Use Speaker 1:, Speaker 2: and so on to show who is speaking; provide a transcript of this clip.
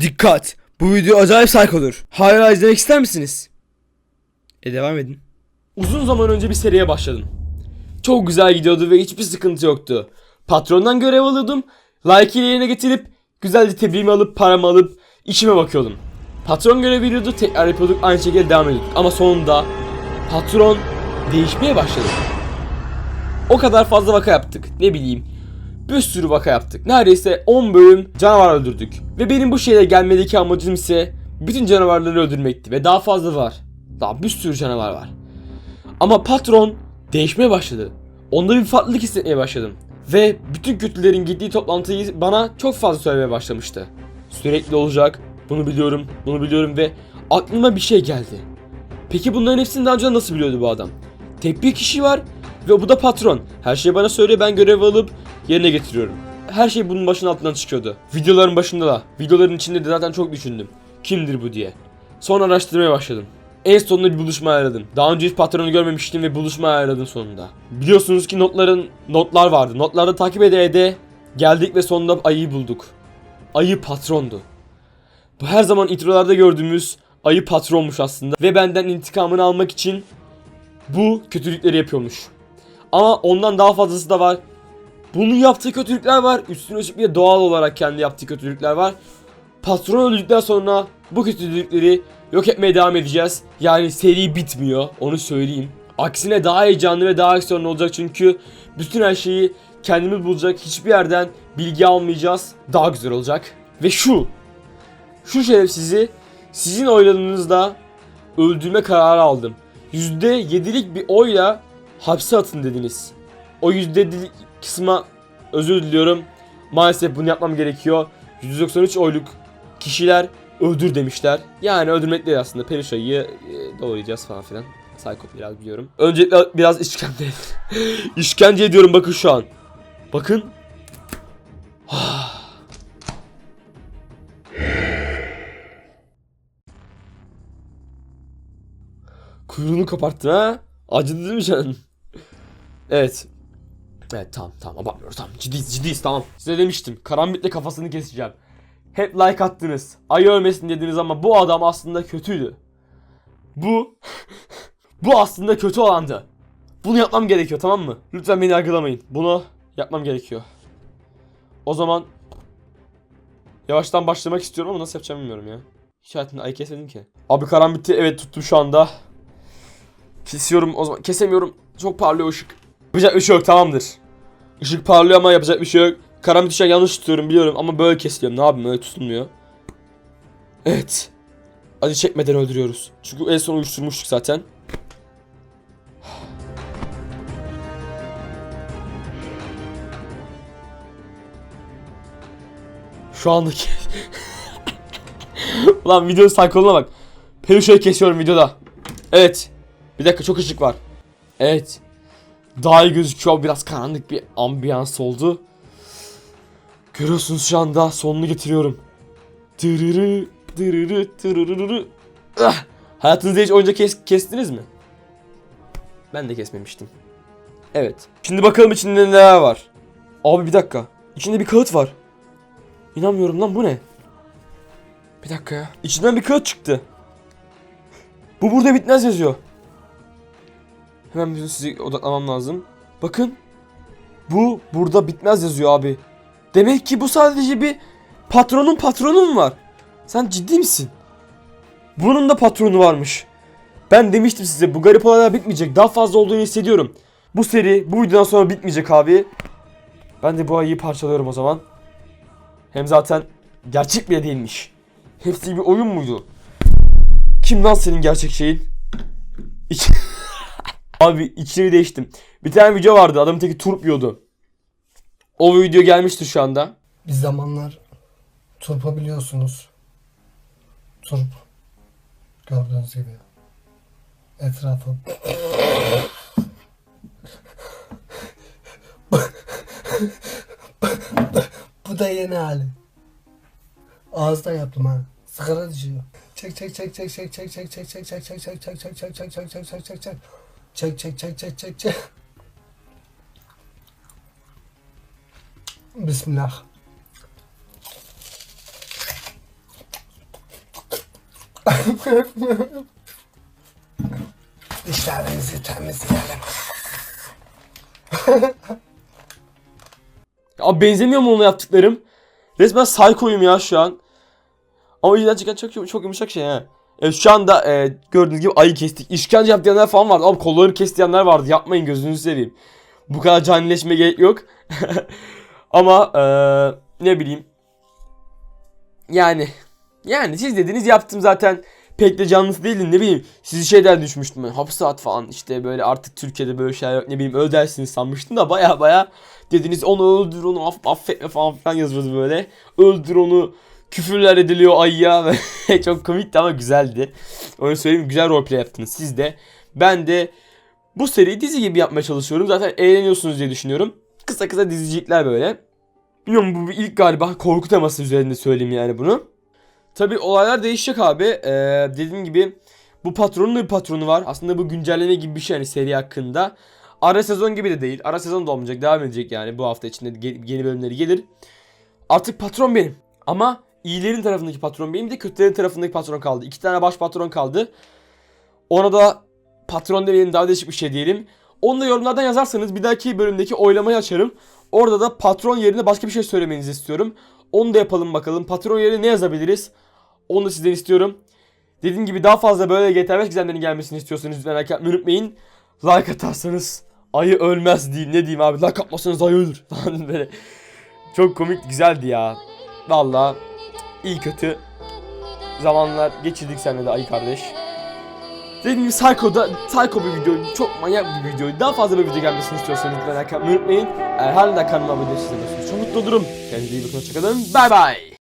Speaker 1: Dikkat! Bu video acayip saykodur. Hala izlemek ister misiniz? E devam edin.
Speaker 2: Uzun zaman önce bir seriye başladım. Çok güzel gidiyordu ve hiçbir sıkıntı yoktu. Patrondan görev alıyordum. Like ile yerine getirip güzelce tebliğimi alıp paramı alıp işime bakıyordum. Patron görev veriyordu tekrar yapıyorduk aynı şekilde devam ediyorduk. Ama sonunda patron değişmeye başladı. O kadar fazla vaka yaptık. Ne bileyim. Bir sürü vaka yaptık. Neredeyse 10 bölüm canavar öldürdük. Ve benim bu şehre gelmedeki amacım ise bütün canavarları öldürmekti. Ve daha fazla var. Daha bir sürü canavar var. Ama patron değişmeye başladı. Onda bir farklılık hissetmeye başladım. Ve bütün kötülerin gittiği toplantıyı bana çok fazla söylemeye başlamıştı. Sürekli olacak, bunu biliyorum, bunu biliyorum ve aklıma bir şey geldi. Peki bunların hepsini daha önce nasıl biliyordu bu adam? Tek bir kişi var ve bu da patron. Her şeyi bana söylüyor ben görev alıp yerine getiriyorum. Her şey bunun başının altından çıkıyordu. Videoların başında da, videoların içinde de zaten çok düşündüm. Kimdir bu diye. Sonra araştırmaya başladım. En sonunda bir buluşma ayarladım. Daha önce hiç patronu görmemiştim ve buluşma ayarladım sonunda. Biliyorsunuz ki notların notlar vardı. Notlarda takip ede ede geldik ve sonunda ayıyı bulduk. Ayı patrondu. Bu her zaman introlarda gördüğümüz ayı patronmuş aslında ve benden intikamını almak için bu kötülükleri yapıyormuş. Ama ondan daha fazlası da var. Bunun yaptığı kötülükler var. Üstüne üstlük bir doğal olarak kendi yaptığı kötülükler var. Patron öldükten sonra bu kötülükleri yok etmeye devam edeceğiz. Yani seri bitmiyor onu söyleyeyim. Aksine daha heyecanlı ve daha aksiyonlu olacak çünkü bütün her şeyi kendimiz bulacak. Hiçbir yerden bilgi almayacağız. Daha güzel olacak. Ve şu. Şu şerefsizi sizin oylarınızda öldürme kararı aldım. %7'lik bir oyla hapse atın dediniz. O %7'lik kısma özür diliyorum. Maalesef bunu yapmam gerekiyor. 193 oyluk kişiler öldür demişler. Yani öldürmek değil aslında. Perişayı e, doğrayacağız falan filan. Psycho biraz biliyorum. Öncelikle biraz işkence. işkence ediyorum bakın şu an. Bakın. Kuyruğunu koparttın ha? Acıdı değil mi canın? Evet. Evet tamam tamam abartmıyoruz tamam ciddiyiz ciddiyiz tamam. Size demiştim karambitle kafasını keseceğim. Hep like attınız. Ayı ölmesin dediniz ama bu adam aslında kötüydü. Bu bu aslında kötü olandı. Bunu yapmam gerekiyor tamam mı? Lütfen beni yargılamayın. Bunu yapmam gerekiyor. O zaman yavaştan başlamak istiyorum ama nasıl yapacağımı bilmiyorum ya. Hiç hayatımda ayı kesmedim ki. Abi karambitti evet tuttum şu anda. Kesiyorum o zaman kesemiyorum. Çok parlıyor ışık. Yapacak bir şey yok tamamdır. Işık parlıyor ama yapacak bir şey yok. Karanlık düşen yanlış tutuyorum biliyorum ama böyle kesiliyorum. Ne yapayım öyle tutulmuyor. Evet. Acı çekmeden öldürüyoruz. Çünkü en son uyuşturmuştuk zaten. Şu andaki... Ulan video saykoluna bak. Peruşayı kesiyorum videoda. Evet. Bir dakika çok ışık var. Evet. Daha iyi gözüküyor. Biraz karanlık bir ambiyans oldu. Görüyorsunuz şu anda sonunu getiriyorum. Tırırı, tırırı, tırırırı. Ah! Hayatınızda hiç oyuncak kes kestiniz mi? Ben de kesmemiştim. Evet. Şimdi bakalım içinde neler var. Abi bir dakika. İçinde bir kağıt var. İnanmıyorum lan bu ne? Bir dakika ya. İçinden bir kağıt çıktı. Bu burada bitmez yazıyor. Hemen bütün sizi odaklamam lazım. Bakın. Bu burada bitmez yazıyor abi. Demek ki bu sadece bir patronun patronu mu var? Sen ciddi misin? Bunun da patronu varmış. Ben demiştim size bu garip olaylar bitmeyecek. Daha fazla olduğunu hissediyorum. Bu seri bu videodan sonra bitmeyecek abi. Ben de bu ayıyı parçalıyorum o zaman. Hem zaten gerçek bile değilmiş. Hepsi bir oyun muydu? Kim lan senin gerçek şeyin? İç... Abi içini değiştim. Bir tane video vardı adamın teki turp yiyordu. O video gelmişti şu anda.
Speaker 3: Bir zamanlar turpa biliyorsunuz. Turp. Gördüğünüz gibi. Etrafı. Bu da yeni hali. Ağızdan yaptım ha. Sigara düşüyor. Çek çek çek çek çek çek çek çek çek çek çek çek çek çek çek çek çek çek çek çek Çek çek çek çek çek çek. Bismillah. Dişlerimizi temizleyelim.
Speaker 2: Abi benzemiyor mu ona yaptıklarım? Resmen saykoyum ya şu an. Ama gerçekten çok, çok yumuşak şey ha. Evet, şu anda e, gördüğünüz gibi ayı kestik. İşkence yaptıyanlar falan vardı. Abi kollarını kestiyenler vardı. Yapmayın gözünüzü seveyim. Bu kadar canileşme gerek yok. Ama e, ne bileyim. Yani. Yani siz dediniz yaptım zaten. Pek de canlısı değildim ne bileyim. Sizi şeyden düşmüştüm ben. Hapse at falan işte böyle artık Türkiye'de böyle şeyler yok ne bileyim ödersiniz sanmıştım da baya baya dediniz onu öldür onu aff affetme falan filan yazıyordu böyle. Öldür onu küfürler ediliyor ayıya ve çok komikti ama güzeldi. Onu söyleyeyim güzel roleplay yaptınız siz de. Ben de bu seriyi dizi gibi yapmaya çalışıyorum. Zaten eğleniyorsunuz diye düşünüyorum. Kısa kısa dizicikler böyle. Bilmiyorum bu ilk galiba korku teması üzerinde söyleyeyim yani bunu. Tabi olaylar değişecek abi. Ee, dediğim gibi bu patronun da bir patronu var. Aslında bu güncelleme gibi bir şey hani seri hakkında. Ara sezon gibi de değil. Ara sezon da olmayacak. Devam edecek yani. Bu hafta içinde yeni bölümleri gelir. Artık patron benim. Ama iyilerin tarafındaki patron benim de kötülerin tarafındaki patron kaldı. İki tane baş patron kaldı. Ona da patron demeyelim daha değişik bir şey diyelim. Onu da yorumlardan yazarsanız bir dahaki bölümdeki oylamayı açarım. Orada da patron yerine başka bir şey söylemenizi istiyorum. Onu da yapalım bakalım. Patron yerine ne yazabiliriz? Onu da sizden istiyorum. Dediğim gibi daha fazla böyle GTA 5 gizemlerinin gelmesini istiyorsanız lütfen like yapmayı unutmayın. Like atarsanız ayı ölmez diyeyim. Ne diyeyim iyi kötü zamanlar geçirdik seninle de ayı kardeş. Dediğim gibi Psycho'da, Psycho bir video, çok manyak bir video. Daha fazla bir video gelmesini istiyorsanız lütfen like yapmayı unutmayın. Eğer hala da kanalıma abone değilseniz çok mutlu olurum. Kendinize iyi bakın, hoşçakalın. Bay bay.